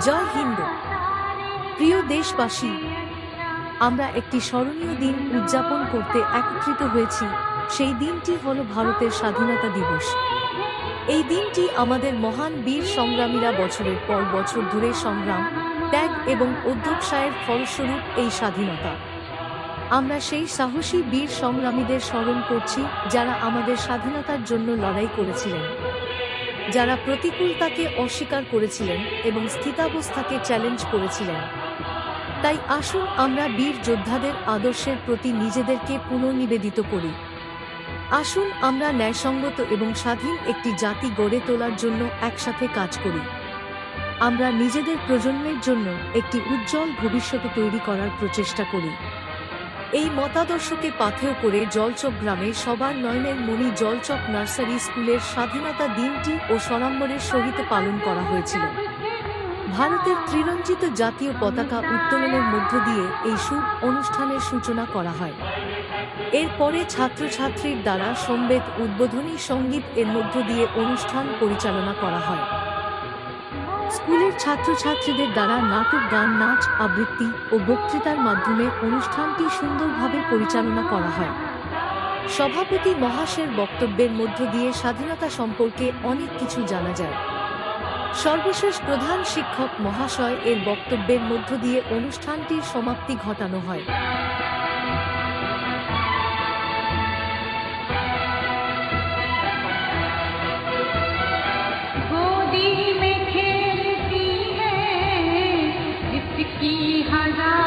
জয় হিন্দ। প্রিয় দেশবাসী, আমরা একটি স্মরণীয় দিন উদযাপন করতে একত্রিত হয়েছি। সেই দিনটি হল ভারতের স্বাধীনতা দিবস। এই দিনটি আমাদের মহান বীর সংগ্রামীরা বছরের পর বছর ধরে সংগ্রাম, ত্যাগ এবং অধ্যবসায়ের ফলস্বরূপ এই স্বাধীনতা। আমরা সেই সাহসী বীর সংগ্রামীদের স্মরণ করছি যারা আমাদের স্বাধীনতার জন্য লড়াই করেছিলেন। যারা প্রতিকূলতাকে অস্বীকার করেছিলেন এবং স্থিতাবস্থাকে চ্যালেঞ্জ করেছিলেন। তাই আসুন আমরা বীর যোদ্ধাদের আদর্শের প্রতি নিজেদেরকে পুনর্নিবেদিত করি। আসুন আমরা ন্যায়সঙ্গত এবং স্বাধীন একটি জাতি গড়ে তোলার জন্য একসাথে কাজ করি। আমরা নিজেদের প্রজন্মের জন্য একটি উজ্জ্বল ভবিষ্যৎ তৈরি করার প্রচেষ্টা করি। এই মতাদর্শকে পাথেয় করে জলচক গ্রামে সবার নয়নের মণি জলচক নার্সারি স্কুলের স্বাধীনতা দিনটি ও সরাম্বরের সহিত পালন করা হয়েছিল। ভারতের ত্রিরঞ্জিত জাতীয় পতাকা উত্তোলনের মধ্য দিয়ে এই শুভ অনুষ্ঠানের সূচনা করা হয়। এরপরে ছাত্রছাত্রীর দ্বারা সম্বেদ উদ্বোধনী সংগীত এর মধ্য দিয়ে অনুষ্ঠান পরিচালনা করা হয়। স্কুলের ছাত্রছাত্রীদের দ্বারা নাটক, গান, নাচ, আবৃত্তি ও বক্তৃতার মাধ্যমে অনুষ্ঠানটি সুন্দরভাবে পরিচালনা করা হয়। সভাপতি মহাশয়ের বক্তব্যের মধ্য দিয়ে স্বাধীনতা সম্পর্কে অনেক কিছু জানা যায়। সর্বশেষ প্রধান শিক্ষক মহাশয় এর বক্তব্যের মধ্য দিয়ে অনুষ্ঠানটির সমাপ্তি ঘটানো হয়। হাজার